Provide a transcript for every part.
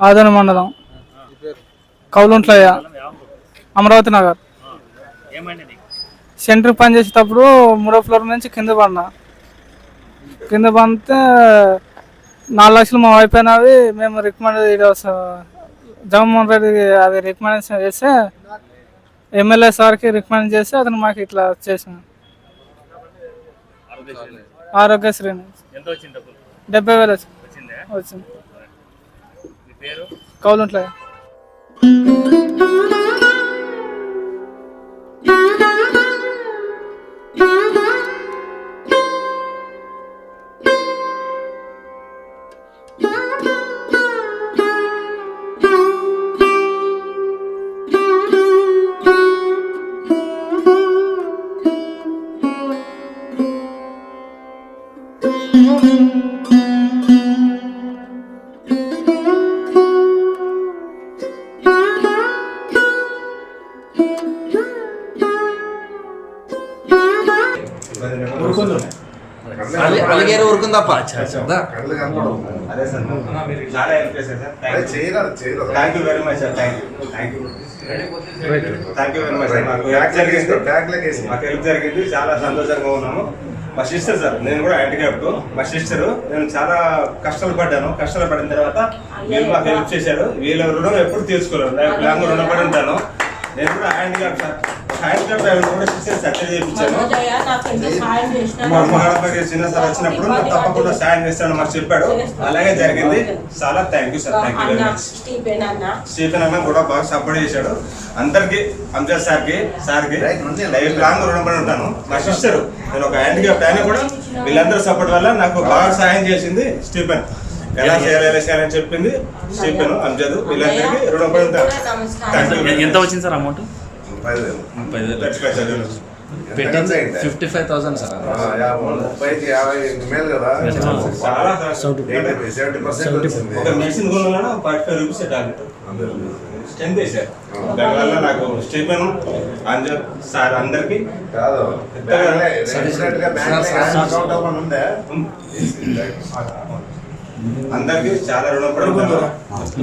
ఆదోని మండలం. కౌలుంట్లయ్య అమరావతి నగర్. సెంటర్ పని చేసేటప్పుడు మూడో ఫ్లోర్ నుంచి కింద పడినా. కింద పడితే నాలుగు లక్షలు మా వైపు అయినవి మేము రికమెండ్ జగన్మోహన్ రెడ్డి అది రికమెండేషన్ చేస్తే ఎమ్మెల్యే సార్కి రికమెండ్ చేసి అతను మాకు ఇట్లా చేసాను ఆరోగ్యశ్రీ ఆరోగ్యశ్రీ ఎంత వచ్చింది డబ్బులు? డెబ్బై వేలు వచ్చింది. పేరు కౌలుంట్లయ్య మచ్ సార్ మాకు హెల్ప్ జరిగింది. మాకు హెల్ప్ జరిగింది. చాలా సంతోషంగా ఉన్నాము. మా సిస్టర్ సార్ నేను కూడా హ్యాండిక్యాప్ మా సిస్టర్ నేను చాలా కష్టాలు పడ్డాను కష్టాలు పడిన తర్వాత వీళ్ళు మాకు హెల్ప్ చేశారు. వీళ్ళ రుణం ఎప్పుడు తీర్చుకోలేదు లైఫ్ లాంగ్ రుణపడి ఉంటాను. నేను కూడా సార్ చేయించాను సహాయం మా మహారాజు చిన్న సార్ వచ్చినప్పుడు నాకు తప్పకుండా సాయం చేస్తాను మాకు చెప్పాడు. అలాగే జరిగింది. చాలా thank you sir thank you very much Stephen అన్న. స్టీఫెన్ అన్న కూడా బాగా సపోర్ట్ చేశాడు. అందరికి అంజద్ సార్కి సార్కి లైఫ్ లాంగ్ రుణపడి ఉంటాను. మా సిస్టర్ నేను ఒక ఆయన కూడా వీళ్ళందరూ సపోర్ట్ వల్ల నాకు బాగా సాయం చేసింది స్టీఫెన్. ఎలా చేయాలి ఎలా చేయాలని చెప్పింది స్టీఫెన్ అంజద్. వీళ్ళందరికీ రుణపడి ఉంటాను ఎంత వచ్చింది సార్ అమౌంట్? ముప్పై వేలు. Fifty five thousand sir. ముప్పైకి యాభై మేలు కదా. సెవెంటీ పర్సెంట్ మెడిసిన్ కొనున్నా ఫార్టీ ఫైవ్ రూపీస్ స్ట్రెంత్ వేశారు దానివల్ల నాకు స్టీఫెన్ అంజద్ సార్ అందరికి. కాదు. అందరికి చాలా రుణపడి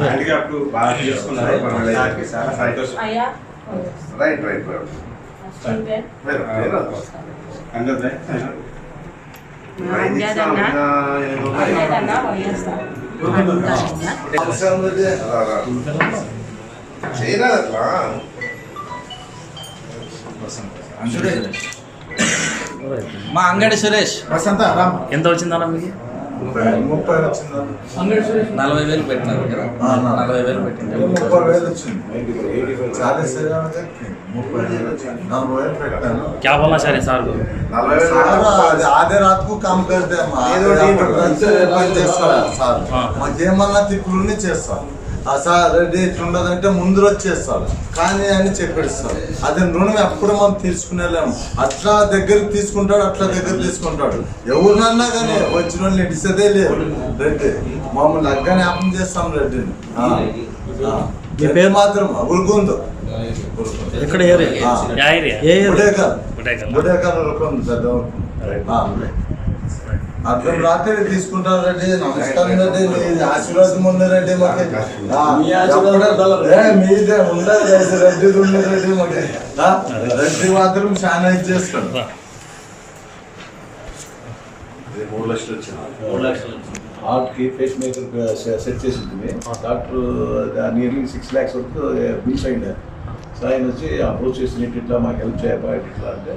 హ్యాండిక్యాప్ బాగా చేసుకున్నారు సార్కి చాలా సంతోషం. అయ్యా. Right right. చేయరాదు అట్లా మా అంగడి సురేష్. ఎంత వచ్చిందన్న మీకు? నలభై వేలు పెట్టినారు నలభై వేలు పెట్టింది ముప్పై వేలు వచ్చింది చాలీస్ వేలు పెట్టాను క్యా బోలా సరే సార్ ఆదే రాత్కు కామ్ కడితే సార్ మాకేమన్నా తిప్పులునే సార్ రెడ్డి ఇట్లుండదంటే ముందు రోజు చేస్తారు కానీ అని చెప్పేస్తారు అది రుణం ఎప్పుడు మనం తీసుకునేలేము. అట్లా దగ్గరికి తీసుకుంటాడు అట్లా దగ్గర తీసుకుంటాడు. ఎవరినన్నా కానీ వచ్చిన వాళ్ళు ఇడిసేదే లేదు. రెడ్డి మమ్మల్ని అగ్గ జ్ఞాపం చేస్తాం రెడ్డిని మాత్రం ఉరుకుందు. ఇక్కడ ఏరియా? Yeah area. బుడేకర్. బుడేకర్ ఉరుకుంది పెద్ద ఆ. అర్థం రాత్రి తీసుకుంటారు రెడ్డి నమస్కారం రెడ్డి నీ ఆశీర్వాదం రెడ్డి మాకు. ఆ, ఏ, మీదే ఉండదు రెడ్డి రెడ్డి మాకు. ఆ, రెడ్డి మాత్రం చాలా ఇది చేస్తాడు ఇది మూడు లక్షలు వచ్చింది మూడు లక్షలు హార్ట్కి పేస్ మేకర్ సెట్ చేసి ఉంటుంది డాక్టర్ నియర్లీ సిక్స్ ల్యాక్స్ వరకు బిల్స్ అయింది. సో ఆయన వచ్చి అప్రోచ్ చేసి "ఇట్లా ఇట్లా మాకు హెల్ప్ చేయబా ఇట్లా అంటే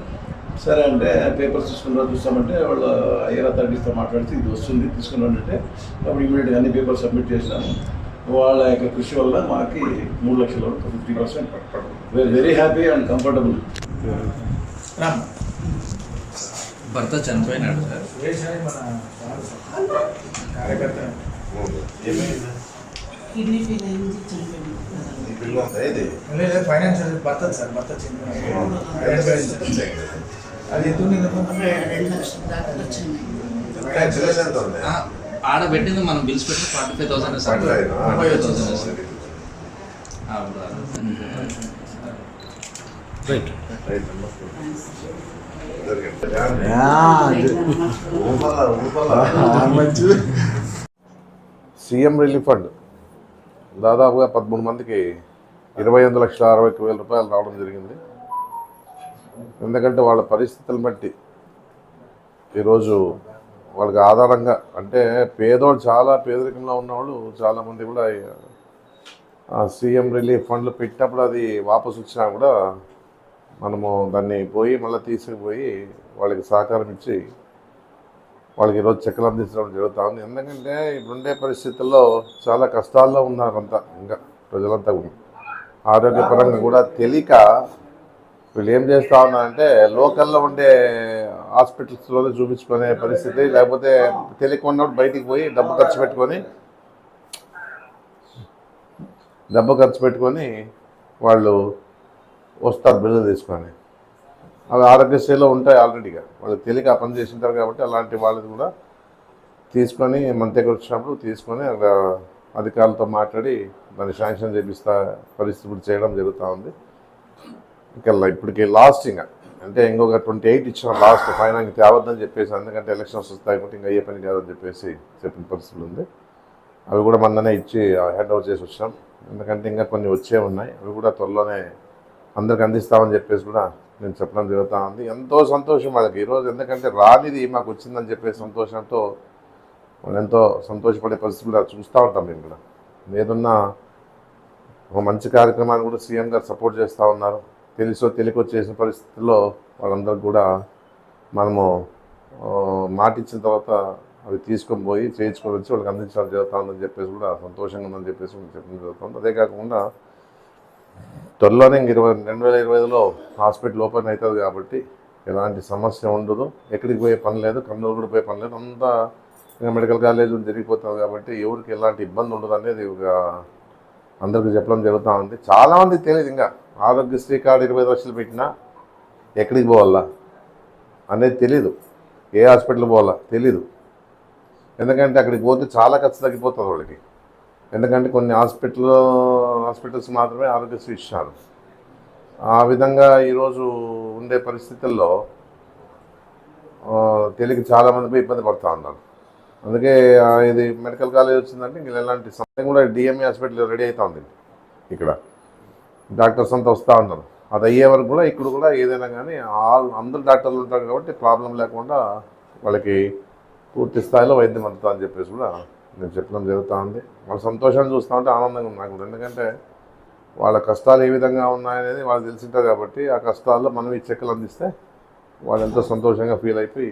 సరే అంటే పేపర్స్ తీసుకుని రా చూస్తామంటే వాళ్ళు హైయర్ అథారిటీస్తో మాట్లాడితే ఇది వస్తుంది తీసుకున్నాను అంటే అప్పుడు ఇమీడియట్గా అన్ని పేపర్స్ సబ్మిట్ చేసినాము వాళ్ళ యొక్క కృషి వల్ల మాకు మూడు లక్షల వరకు fifty percent we are very happy and comfortable భర్త చనిపోయినాడు సార్. ఫైనాన్షియల్ భర్త సార్ భర్త అది ఆడ పెట్టింది మనం బిల్స్ పెట్టి forty five thousand right. CM relief fund. దాదాపుగా పదమూడు మందికి ఇరవై ఎనిమిది లక్షల అరవై వేల రూపాయలు రావడం జరిగింది. ఎందుకంటే వాళ్ళ పరిస్థితులను బట్టి. ఈరోజు వాళ్ళకి ఆధారంగా అంటే పేదోళ్ళు చాలా పేదరికంలో ఉన్నవాళ్ళు చాలామంది కూడా సీఎం రిలీఫ్ ఫండ్లు పెట్టినప్పుడు అది వాపసు వచ్చినా కూడా మనము దాన్ని పోయి మళ్ళీ తీసుకుపోయి వాళ్ళకి సహకారం ఇచ్చి వాళ్ళకి ఈరోజు చెక్కలు అందించడం జరుగుతూ ఉంది. ఎందుకంటే ఇప్పుడుండే పరిస్థితుల్లో చాలా కష్టాల్లో ఉన్నారంతా ఇంకా ప్రజలంతా కూడా. ఆరోగ్యపరంగా కూడా తెలియక వీళ్ళు ఏం చేస్తూ ఉన్నారంటే లోకల్లో ఉండే హాస్పిటల్స్లోనే చూపించుకునే పరిస్థితి లేకపోతే తెలియకున్నప్పుడు బయటికి పోయి డబ్బు ఖర్చు పెట్టుకొని డబ్బు ఖర్చు పెట్టుకొని వాళ్ళు వస్తారు బిల్లు తీసుకొని. అవి ఆరోగ్యశ్రీలో ఉంటాయి ఆల్రెడీగా. వాళ్ళు తెలియక పని చేసింటారు కాబట్టి అలాంటి వాళ్ళని కూడా తీసుకొని మన దగ్గర వచ్చినప్పుడు తీసుకొని అక్కడ అధికారులతో మాట్లాడి దాన్ని శాంక్షన్ చేపిస్తా పరిస్థితి చేయడం జరుగుతూ ఉంది. ఇంకా ఇప్పటికి లాస్ట్ ఇంకా అంటే ఇంకొక ట్వంటీ ఎయిట్ ఇచ్చిన లాస్ట్ ఫైనల్ ఇంకా తేవద్దని చెప్పేసి ఎందుకంటే ఎలక్షన్స్ వస్తాయి కాబట్టి ఇంకా అయ్యే పని కాదని చెప్పేసి చెప్పిన పరిస్థితులు ఉంది. అవి కూడా మొన్ననే ఇచ్చి హ్యాండ్ ఓవర్ చేసి వచ్చాం ఎందుకంటే ఇంకా కొన్ని వచ్చే ఉన్నాయి. అవి కూడా త్వరలోనే అందరికి అందిస్తామని చెప్పేసి కూడా నేను చెప్పడం జరుగుతూ ఉంది. ఎంతో సంతోషం వాళ్ళకి. ఈరోజు ఎందుకంటే రానిది మాకు వచ్చిందని చెప్పేసి సంతోషంతో వాళ్ళు ఎంతో సంతోషపడే పరిస్థితి కూడా చూస్తూ ఉంటాం మేము కూడా. ఏదన్నా ఒక మంచి కార్యక్రమాన్ని కూడా సీఎం గారు సపోర్ట్ చేస్తూ ఉన్నారు. తెలుసో తెలియకో చేసిన పరిస్థితుల్లో వాళ్ళందరికీ కూడా మనము మాటిచ్చిన తర్వాత అవి తీసుకొని పోయి చేయించుకొని వచ్చి వాళ్ళకి అందించడం జరుగుతుందని చెప్పేసి కూడా సంతోషంగా ఉందని చెప్పేసి చెప్పడం జరుగుతుంది. అదే కాకుండా త్వరలోనే ఇంక ఇరవై రెండు వేల ఇరవై ఐదులో హాస్పిటల్ ఓపెన్ అవుతుంది కాబట్టి ఎలాంటి సమస్య ఉండదు. ఎక్కడికి పోయే పని లేదు కర్నూలు కూడా పోయే పని లేదు. అంతా ఇంకా మెడికల్ కాలేజ్ జరిగిపోతుంది కాబట్టి ఎవరికి ఎలాంటి ఇబ్బంది ఉండదు అనేది ఒక అందరికీ చెప్పడం జరుగుతూ ఉంది. చాలామంది తెలియదు ఇంకా. ఆరోగ్యశ్రీ కార్డు ఇరవై ఐదు లక్షలు పెట్టినా ఎక్కడికి పోవాలా? అనేది తెలీదు. ఏ హాస్పిటల్ పోవాలా? తెలీదు. ఎందుకంటే అక్కడికి పోతే చాలా ఖర్చు తగ్గిపోతుంది వాళ్ళకి. ఎందుకంటే కొన్ని హాస్పిటల్ హాస్పిటల్స్ మాత్రమే ఆరోగ్యశ్రీ ఇచ్చినారు ఆ విధంగా ఈరోజు ఉండే పరిస్థితుల్లో ఆ, తెలియక చాలామంది పోయి ఇబ్బంది పడుతూ ఉన్నారు. అందుకే ఇది మెడికల్ కాలేజ్ వచ్చిందంటే ఇంకా ఎలాంటి సమయం కూడా డిఎంఈ హాస్పిటల్ రెడీ అవుతూ ఉంది ఇక్కడ. డాక్టర్స్ అంతా వస్తూ ఉన్నారు అది అయ్యే వరకు కూడా ఇక్కడ కూడా ఏదైనా కానీ ఆల్ అందరు డాక్టర్లు ఉంటారు కాబట్టి ప్రాబ్లం లేకుండా వాళ్ళకి పూర్తి స్థాయిలో వైద్యం అందుతా అని చెప్పేసి కూడా నేను చెప్పడం జరుగుతూ ఉంది వాళ్ళ సంతోషాన్ని చూస్తూ ఉంటే ఆనందంగా ఉంది నాకు కూడా. ఎందుకంటే వాళ్ళ కష్టాలు ఏ విధంగా ఉన్నాయనేది వాళ్ళు తెలిసింటారు కాబట్టి ఆ కష్టాల్లో మనం ఈ చెక్కలు అందిస్తే వాళ్ళు ఎంతో సంతోషంగా ఫీల్ అయిపోయి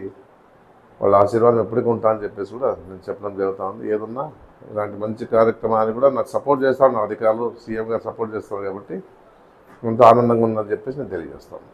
వాళ్ళ ఆశీర్వాదం ఎప్పటికీ ఉంటా అని చెప్పేసి కూడా నేను చెప్పడం జరుగుతూ ఉంది. ఏదన్నా ఇలాంటి మంచి కార్యక్రమాన్ని కూడా నాకు సపోర్ట్ చేస్తాను అధికారులు సీఎం గారు సపోర్ట్ చేస్తారు కాబట్టి ఎంతో ఆనందంగా ఉందని చెప్పేసి నేను తెలియజేస్తాను